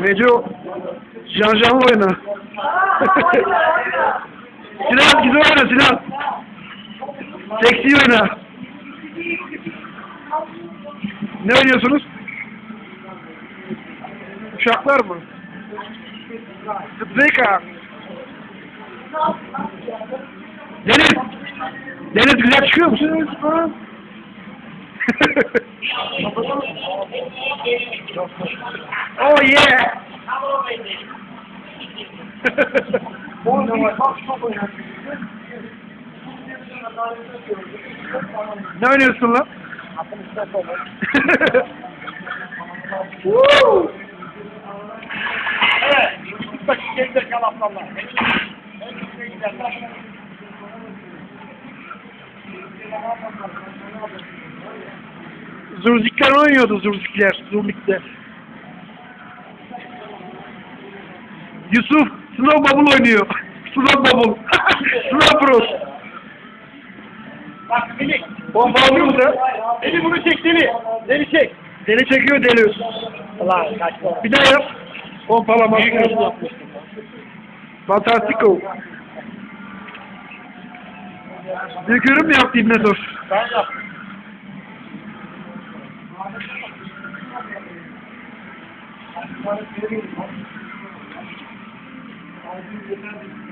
Neco, Can Can'la oyna. Sinan güzel oyna Sinan. Seksi oyna. Ne oynuyorsunuz? Uşaklar mı? Zıplika. Deniz. Deniz güzel çıkıyor musun? Oh yeah. ne oynuyorsun lan? Woo! Evet. Bak gelecek kalaflarla. Hepsine giderler. Zurzikler oynuyordu Zurzikler. Zurlikler. Yusuf Snow Bubble oynuyor. Snow Bubble. Snow Bros. Bak Melih. Bomba alıyor da. Deli bunu çek deli. Deli çek. Deli çekiyor deli. Ulan kaçma. Bir daha yap. Pompalama. Fantastico. Mü yaptı İbne Dur? Ben yaptım. Thank you.